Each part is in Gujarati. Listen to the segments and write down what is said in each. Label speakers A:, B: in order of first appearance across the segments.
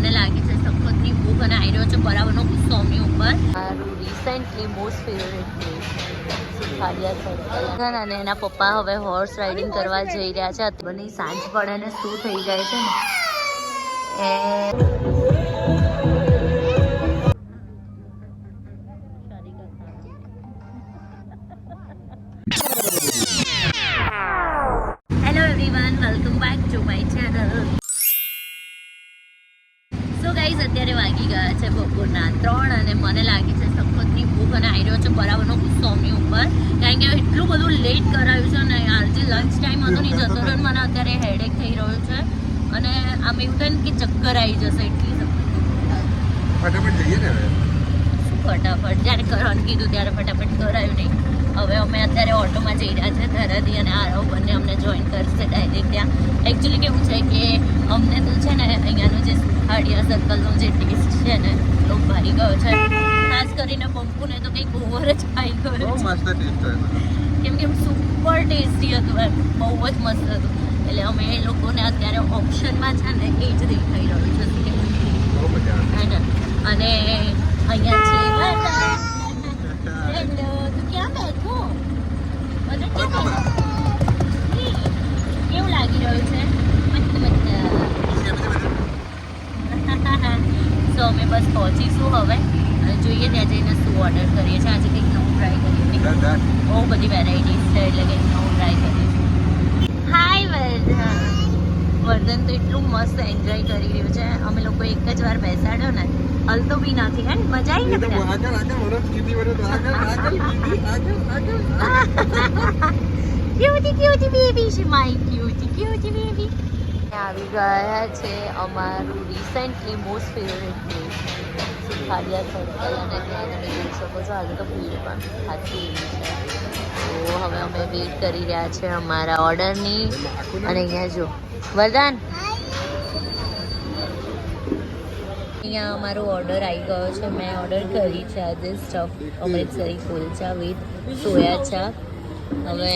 A: મને લાગે છે સખતની ભૂખ અને આવી રહ્યો છે બરાબરનો ગુસ્સો અમની ઉપર. મારું રિસેન્ટલી મોસ્ટ ફેવરેટ પ્લેસ અને એના પપ્પા હવે હોર્સ રાઇડિંગ કરવા જઈ રહ્યા છે. બની સાંજ પડે ને શું થઈ જાય છે ને? સો ગાઈઝ અત્યારે વાગી ગયા છે બપોરના ત્રણ અને મને લાગી છે સખતની ભૂખ અને આવી રહ્યો છે બરાબરનો ગુસ્સો અમી ઉપર. કારણ કે એટલું બધું લેટ કરાયું છે ને યાર જે લંચ ટાઈમ હતો ને જતો રહ્યો મને અત્યારે હેડેક થઈ રહ્યો છે. અને આમ એવું થાય ને કે ચક્કર આવી જશે એટલી
B: ફટાફટ જઈએ ને
A: ફટાફટ? જ્યારે કરવાનું કીધું ત્યારે ફટાફટ કરાયું નહીં. હવે અમે અત્યારે ઓટોમાં જઈ રહ્યા છે ધરાથી અને આરવ બંને અમને જોઈન કરશે ડાયરેક્ટ ત્યાં. એકચ્યુઅલી કેવું છે કે અમને તો છે ને અહીંયાનું જે સુખાડિયા સર્કલનો જે ટેસ્ટ છે ને બહુ ભારી ગયો છે. ખાસ કરીને પંપુને તો કંઈક ઓવર જ ખાઈ ગયો
B: મસ્ત ટેસ્ટ
A: કેમ કે સુપર ટેસ્ટી હતું એમ. બહુ જ મસ્ત હતું. એટલે અમે એ લોકોને અત્યારે ઓપ્શનમાં છે ને એ જ દેખાઈ રહ્યું છે? અને અહીંયા છે હેલો તું ક્યાં બેઠો? ક્યાં કેવું લાગી રહ્યું છે? મસ્ત મસ્ત સો અમે બસ પહોંચીશું હવે. અને જોઈએ ત્યાં જઈને શું ઓર્ડર કરીએ છીએ. આજે કંઈક નવું ટ્રાય કરીએ બહુ બધી વેરાયટીઝ છે એટલે કંઈક નવું ટ્રાય કરીશું હાય વર્ધન. વર્ધન તો એટલું મસ્ત એન્જોય કરી રહ્યું છે. અમે લોકો એક જ વાર બેસાડ્યો ને. હલતો બી નથી હે ને? મજા આવી ને
B: તો
A: બધા? ક્યુટી ક્યુટી બેબી છે માય ક્યુટી ક્યુટી બેબી આવી ગયા છે અમારું recently most favourite place Sukhadia circle અને ત્યાં તમે જોઈ શકો છો આજે તો ભીડ પણ ખાસી છે. તો હવે અમે વેઇટ કરી રહ્યા છે અમારા ઓર્ડરની અને અહીંયા જો, વરદાન! અહીંયા અમારો ઓર્ડર આવી ગયો છે. મેં ઓર્ડર કરી છે આજે stuff Amritsari kulcha with soya ચા. હવે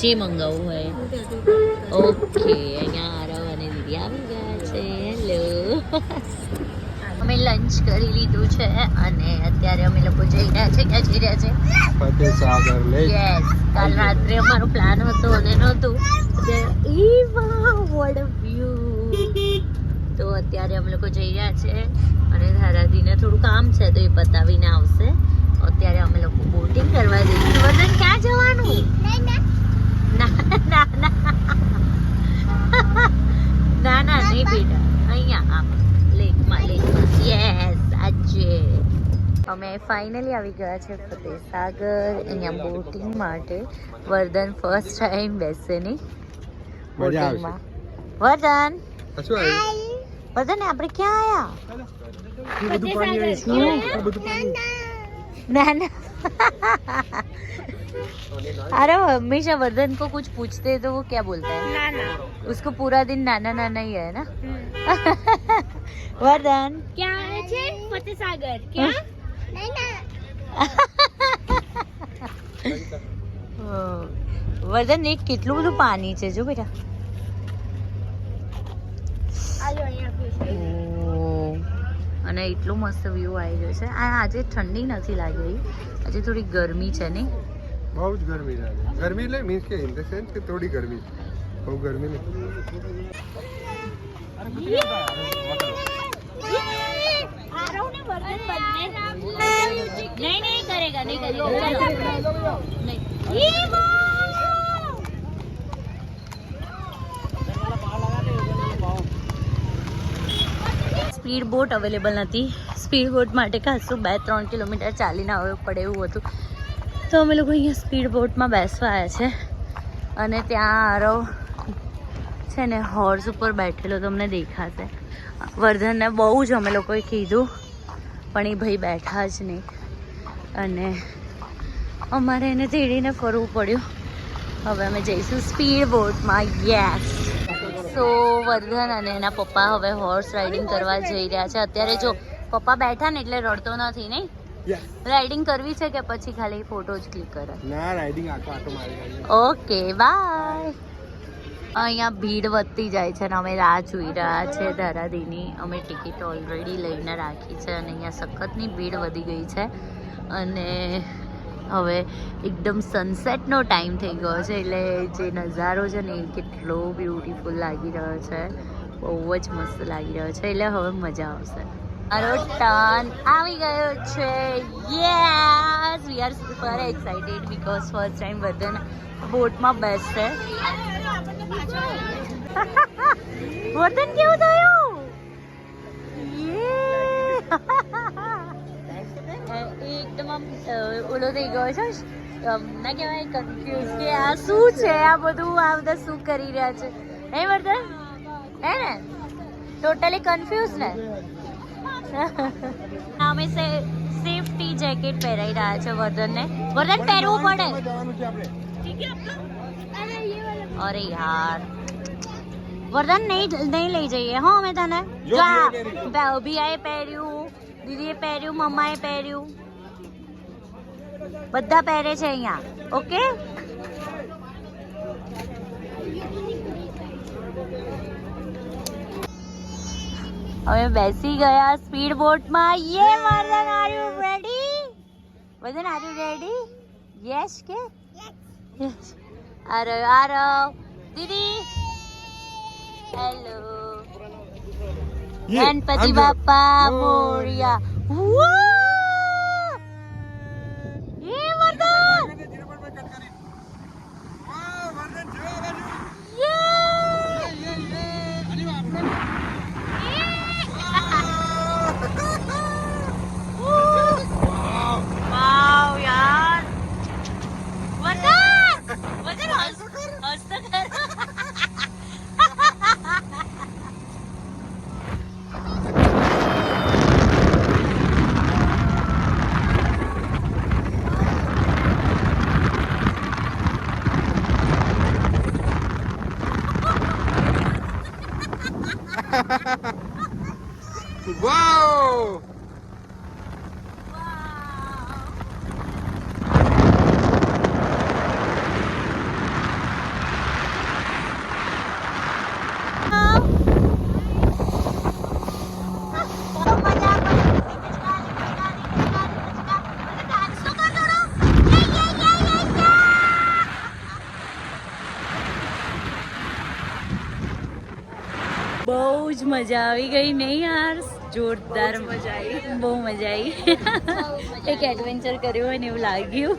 A: જે મંગાવવું હોય. ઓકે અહીંયા આરવ અને દીદી આવી ગયા છે. હેલો અમે લંચ કરી લીધું છે અને અત્યારે અમે લોકો જઈ રહ્યા છે ક્યાં જઈ રહ્યા છે?
B: ફતેહ સાગર લેક
A: યસ કાલ રાત્રે અમારો પ્લાન હતો અને નહોતું. ઈ વાહ વોટ અ વ્યૂ તો અત્યારે અમે લોકો જઈ રહ્યા છે અને ધારાધીને થોડું કામ છે તો એ પતાવીને આવશે. અત્યારે અમે લોકો બોટિંગ કરવા જઈશું. વર્ણન ક્યાં જવાનું? ના ના. ના ના ના નહીં બેટા. અહીંયા આમ લેકમાં લેકમાં. યસ આજે. અમે ફાઇનલી આવી ગયા છે ફતેહ સાગર અહીંયા બોટિંગ માટે વર્ધન ફર્સ્ટ ટાઈમ બેસે નહીં
B: મજા
A: બોટિંગમાં વર્ધન? વર્ધન આપણે ક્યાં
B: આવ્યા બધું પાણી આવી
A: શું?
B: એ બધું પાણી
A: आया ना ना अरे वो हमेशा वर्धन को कुछ पूछते हैं तो वो क्या बोलता है
C: नाना
A: उसको पूरा दिन नाना नाना ही है ना वर्धन
C: क्या આવે છે ફતેહ સાગર ક્યાં
A: વર્ધન એક કેટલું બધું પાણી છે જો બેટા અને એટલું મસ્ત વ્યૂ આવી ગયો છે આ આજે ઠંડી નથી લાગી રહી આજે થોડી ગરમી છે નહીં
B: બહુ જ ગરમી લાગે ગરમી એટલે મીન્સ કે ઇન ધ સેન્સ કે થોડી ગરમી બહુ ગરમી
C: ને
A: નહીં નહીં કરેગા નહીં કરેગા નહીં
C: ઈ વાહ!
A: સ્પીડ બોટ અવેલેબલ નથી. સ્પીડ બોટ માટે ખાસું બે ત્રણ કિલોમીટર ચાલીને આવવું પડે એવું હતું. તો અમે લોકો અહીંયા સ્પીડ બોટમાં બેસવા આવ્યા છે. અને ત્યાં આરવ છે ને હોર્સ ઉપર બેઠેલો તમને દેખાશે. વર્ધનને બહુ જ અમે લોકોએ કીધું, પણ એ ભાઈ બેઠા જ નહીં. અને અમારે એને તેડીને ફરવું પડ્યું. હવે અમે જઈશું સ્પીડ બોટમાં યસ સો વર્ધન અને એના પપ્પા હવે હોર્સ રાઇડિંગ કરવા જઈ રહ્યા છે. અત્યારે જો પપ્પા બેઠા ને એટલે રડતો નથી નહીં? રાઇડિંગ કરવી છે કે પછી ખાલી ફોટો જ ક્લિક કરે?
B: ના રાઇડિંગ આખો આટો મારી
A: ઓકે બાય અહીંયા ભીડ વધતી જાય છે અને અમે રાહ જોઈ રહ્યા છે ધારાદીની અમે ટિકિટ ઓલરેડી લઈને રાખી છે અને અહીંયા સખતની ભીડ વધી ગઈ છે. અને હવે એકદમ સનસેટનો ટાઈમ થઈ ગયો છે એટલે જે નજારો છે ને એ કેટલો બ્યુટીફુલ લાગી રહ્યો છે. બહુ જ મસ્ત લાગી રહ્યો છે એટલે હવે મજા આવશે. મારો ટર્ન આવી ગયો છે. Yes we are super excited because first time બધાને બોટમાં બેસશે. વર્તન કેવું થયું Yeah! એકદમ આમ અ, થઈ ગયો છે? ના કહેવાય કન્ફ્યુઝ કે આ શું છે? આ બધું આ બધા શું કરી રહ્યા છે? હે વર્ધન? હે ને? ટોટલી કન્ફ્યુઝ ને? અમે સેફટી જેકેટ પહેરાઈ રહ્યા છે વર્ધનને. વર્ધન પહેરવું પડે. અરે યાર. વર્ધન નહીં નહીં લઈ જઈએ હો અમે તને.
B: જો. બીઆએ પહેર્યું
A: દીદીએ પહેર્યું મમ્માએ પહેર્યું. બધા પહેરે છે અહીંયા. ઓકે હવે બેસી ગયા સ્પીડ બોટમાં યે Vardhan are you ready Vardhan are you ready yes કે? યસ આરો આરો દીદી. હેલો
B: ये,
A: ગણપતિ
B: આમ જો.
A: બાપા
B: ઓ.
A: મોરિયા.
B: ha
A: ha ha મજા આવી ગઈ નહીં યાર? જોરદાર. મજા આવી. બહુ મજા આવી. એક એડવેન્ચર કર્યું હોય ને એવું લાગ્યું.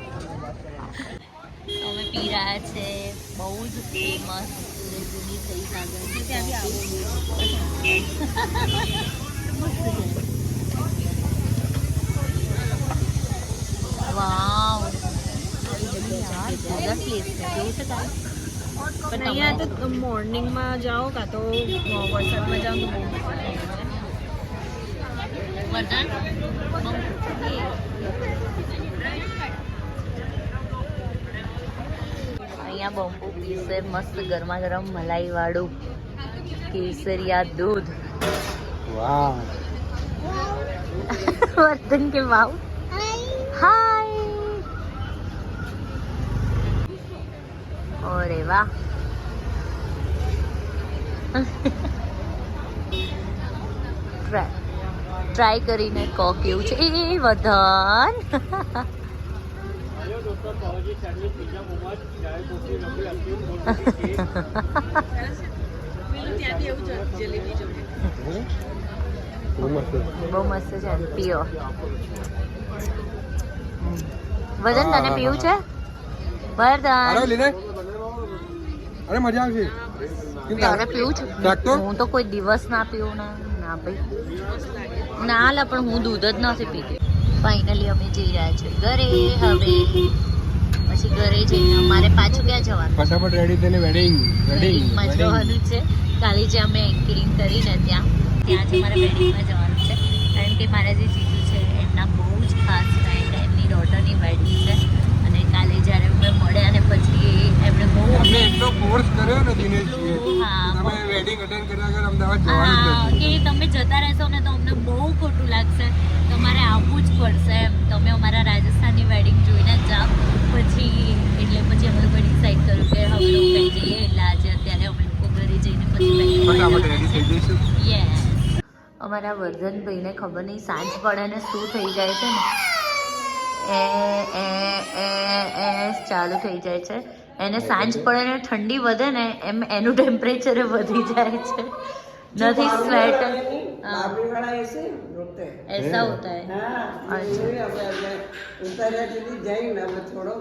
A: અમે પી રહ્યા છે. બહુ જ ફેમસ થઈ વાવ. પ્લેસ છે. જોયું છે તારે
D: પણ અહીંયા તો મોર્નિંગમાં જાઓ કાં તો વરસાદમાં જાઓ તો બહુ મજા આવે.
A: વર્ધન અહીંયા બંપુ પીસે મસ્ત ગરમા ગરમ મલાઈ વાળું કેસરિયા દૂધ.
B: વાહ.
A: વર્ધન કે વાવ? હાય ઓરે વાહ ટ્રાય કરીને કહો કેવું છે. એ વધન
B: બહુ મસ્ત
A: છે પીઓ વજન તને પીવું છે?
B: લીને. અરે મજા આવશે. કેમ
A: તારે? પીવું છે.
B: ચાખતો?
A: હું તો કોઈ દિવસ ના પીવું ના ના ભાઈ. ના લા પણ હું દૂધ જ નથી પીતી. ફાઇનલી અમે જઈ રહ્યા છીએ. ઘરે હવે. પછી ઘરે જઈને અમારે પાછું ક્યાં જવાનું?
B: ફટાફટ રેડી થઈને વેડિંગ વેડિંગ
A: વેડિંગમાં જવાનું છે. કાલે જે અમે એન્કરિંગ કરીને ત્યાં ત્યાં જ અમારે વેડિંગમાં જવાનું છે. કારણ કે મારા જે જીજુ છે એમના બહુ જ ખાસ ફ્રેન્ડ એમની ડોટરની વેડિંગ છે. કાલે જ્યારે અમે મળ્યા ને પછી એમણે બહુ
B: અમને એટલો કોર્સ કર્યો ને દિનેશજી
A: હા,
B: તમે વેડિંગ અટેન્ડ કર્યા વગર અમદાવાદ જવાનું જ
A: હા
B: નથી.
A: કે તમે જતા રહેશો ને તો અમને બહુ ખોટું લાગશે. તમારે આવવું જ પડશે એમ. તમે અમારા રાજસ્થાનની વેડિંગ જોઈને જાઓ. પછી એટલે પછી અમે લોકો ડિસાઈડ કર્યું કે હવે લોકો જઈએ. એટલે આજે અત્યારે અમે લોકો યસ અમારા વર્ધનભાઈને ખબર નહીં સાંજ પડે ને શું થઈ જાય છે ને. એ એ એ એ ચાલુ થઈ જાય છે એને સાંજ પડે ને ઠંડી વધે ને એમ એનું ટેમ્પરેચર વધી જાય છે નથી સ્વેટર
E: बाबरी वाला ऐसे रोते हैं
A: ऐसा होता है
E: हाँ
A: अच्छा।
E: ये अब मैं उतारा चली जाएगी ना मैं छोड़ो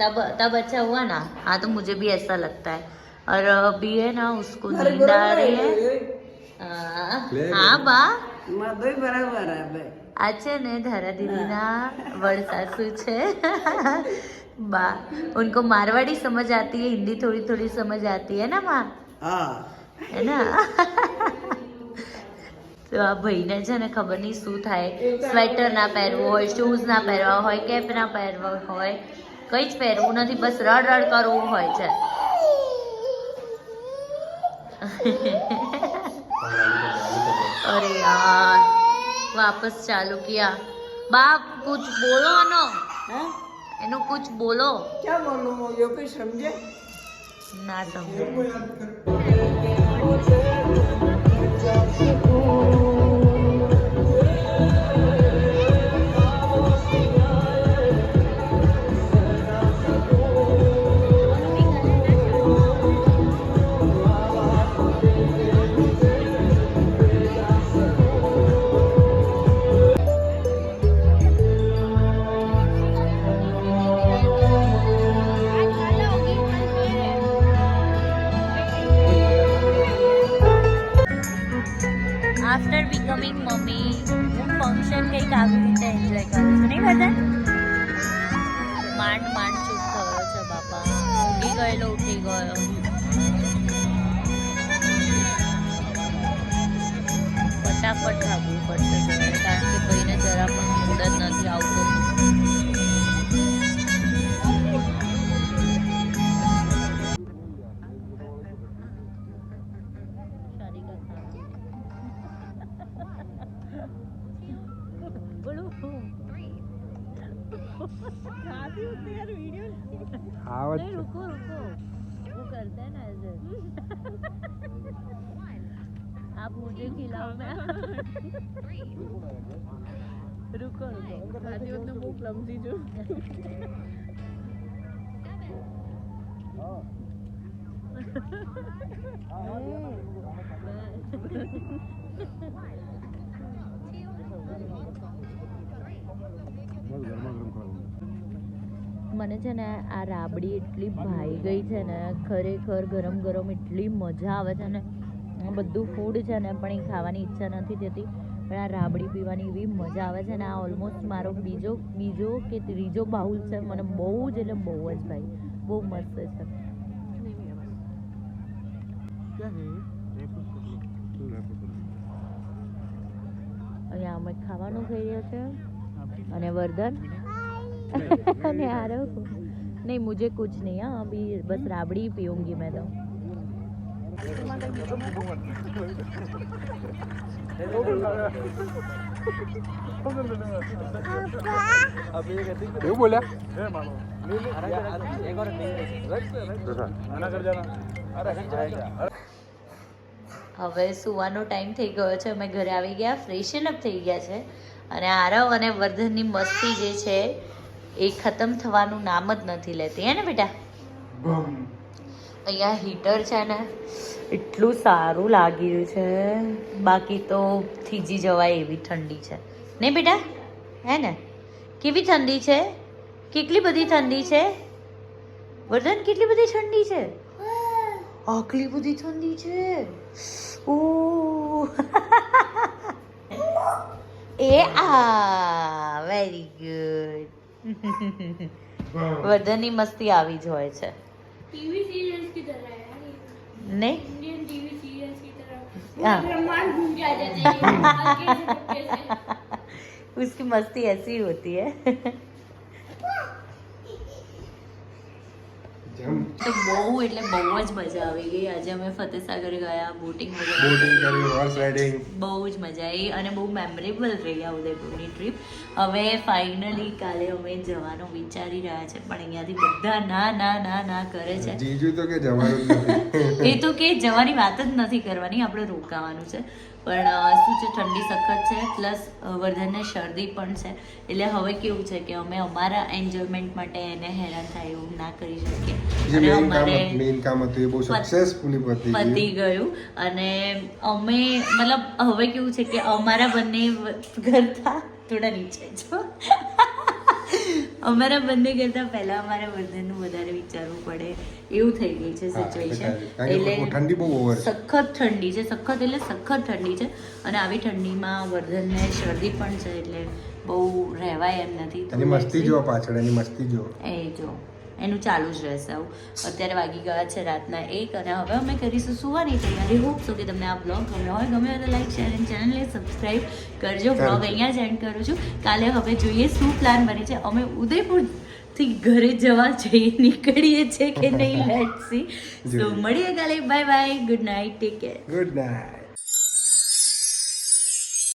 A: तब तब अच्छा हुआ ना हाँ तो मुझे भी ऐसा लगता है और अभी है ना उसको
E: अरे
A: नींद आ
E: बराबर
A: रही है
E: है
A: हाँ
B: ले
A: हाँ बा
E: માધોઈ બરાબર આવે
A: આ છે ને ધારા દીદીના વડસાસુ છે બા उनको मारवाड़ी समझ आती है हिंदी थोड़ी थोड़ी समझ आती है ना माँ
E: હા
A: है ना તો આ ભાઈને છે ને ખબર નહીં શું થાય સ્વેટર ના પહેરવું હોય શૂઝ ના પહેરવા હોય કેપ ના પહેરવા હોય કંઈ જ પહેરવું નથી બસ રડ રડ કરવું હોય છે અરે યાર વાપસ ચાલુ કિયા. બાપ કુછ બોલો નો
E: હે?
A: એનો કુછ બોલો.
E: ક્યાં બોલું યો કઈ સમજે?
A: ના સમજે. दावत रुको रुको। वो करते हैं ना ऐसे। आप मुझे खिलाओ मैं रुको रुको।
D: खाते उतना वो क्लमजी जो। हम्म। Why?
A: મને છે ને આ રાબડી એટલી ભાઈ ગઈ છે ને, ખરેખર ગરમ ગરમ એટલી મજા આવે છે ને. બધું ફૂડ છે ને પણ એ ખાવાની ઈચ્છા નથી થતી. પણ આ રાબડી પીવાની એવી મજા આવે છે ને, આ ઓલમોસ્ટ મારો બીજો બીજો કે ત્રીજો બાઉલ છે મને બહુ જ, એટલે બહુ જ ભાઈ, બહુ મસ્ત છે. અહીંયા અમે ખાવાનું ખાઈ રહ્યા છે. અને વર્ધન? અને आरव नहीं मुझे कुछ नहीं हाँ अभी बस राबड़ी ही पीऊंगी मैं तो
B: એવું બોલ્યા
A: હવે સુવાનો ટાઈમ થઈ ગયો છે અમે ઘરે આવી ગયા ફ્રેશન અપ થઈ ગયા છે અને આરવ અને વર્ધનની મસ્તી જે છે એ ખતમ થવાનું નામ જ નથી લેતી હે ને બેટા? અહીંયા હીટર છે ને એટલું સારું લાગી રહ્યું છે. બાકી તો થીજી જવાય એવી ઠંડી છે. નહીં બેટા? હે ને? કેવી ઠંડી છે? કેટલી બધી ઠંડી છે? વર્ધન કેટલી બધી ઠંડી છે? આટલી બધી ઠંડી છે? ઓ એ આ વેરી ગુડ વર્ધનની મસ્તી આવી જ હોય છે
C: टीवी सीरियल्स की तरह है यार ये।
A: નહીં
C: इंडियन टीवी सीरियल्स की तरह
A: हाँ।
C: पूरा ब्रह्मांड घूम के आ जाते हैं हल्के से झटके से
A: उसकी मस्ती ऐसी ही होती है તો બહુ એટલે બહુ જ મજા આવી ગઈ. આજે અમે ફતેસાગર ગયા બોટિંગ
B: બોટિંગ કરી હોર્સ રાઇડિંગ
A: બહુ જ મજા આવી. અને બહુ મેમરેબલ રહી આ ઉદયપુરની ટ્રીપ હવે ફાઇનલી કાલે અમે જવાનું વિચારી રહ્યા છે પણ અહીંયાથી બધા ના ના ના ના કરે છે.
B: જીજુ તો કે જવાનું
A: એ તો કે જવાની વાત જ નથી કરવાની આપણે રોકાવાનું છે. પણ શું છે ઠંડી સખત છે પ્લસ વર્ધનને શરદી પણ છે. એટલે હવે કેવું છે કે અમે અમારા એન્જોયમેન્ટ માટે એને હેરાન થાય એવું ના કરી શકીએ. અને અમારે
B: મેઇન કામ હતું એ બહુ સક્સેસફુલી પતી
A: પતી
B: ગયું.
A: અને અમે મતલબ હવે કેવું છે કે અમારા બંને ઘર થોડા નીચે છો અમારા બંને કરતા પહેલા અમારા વર્ધનનું વધારે વિચારવું પડે. એવું થઈ ગઈ છે સિચ્યુએશન
B: એટલે ઠંડી બહુ
A: સખત ઠંડી છે સખત એટલે સખત ઠંડી છે. અને આવી ઠંડીમાં વર્ધનને શરદી પણ છે એટલે બહુ રહેવાય એમ નથી.
B: એની મસ્તી જો પાછળ એની મસ્તી જો
A: એ જો એનું ચાલુ જ રહેશે આવું. અત્યારે વાગી ગયા છે રાતના એક અને હવે અમે કરીશું સુવાની તૈયારી હોપ સો કે તમને આ બ્લોગ ગમ્યો હોય ગમે તો લાઈક શેર એન્ડ ચેનલને સબસ્ક્રાઈબ કરજો. બ્લોગ. અહીંયા જ એન્ડ કરું છું. કાલે હવે જોઈએ શું પ્લાન બને છે. અમે ઉદયપુરથી ઘરે જવા જઈ નીકળીએ છીએ કે નહીં લેટ સી સો મળીએ કાલે. Bye bye good night take care
B: good night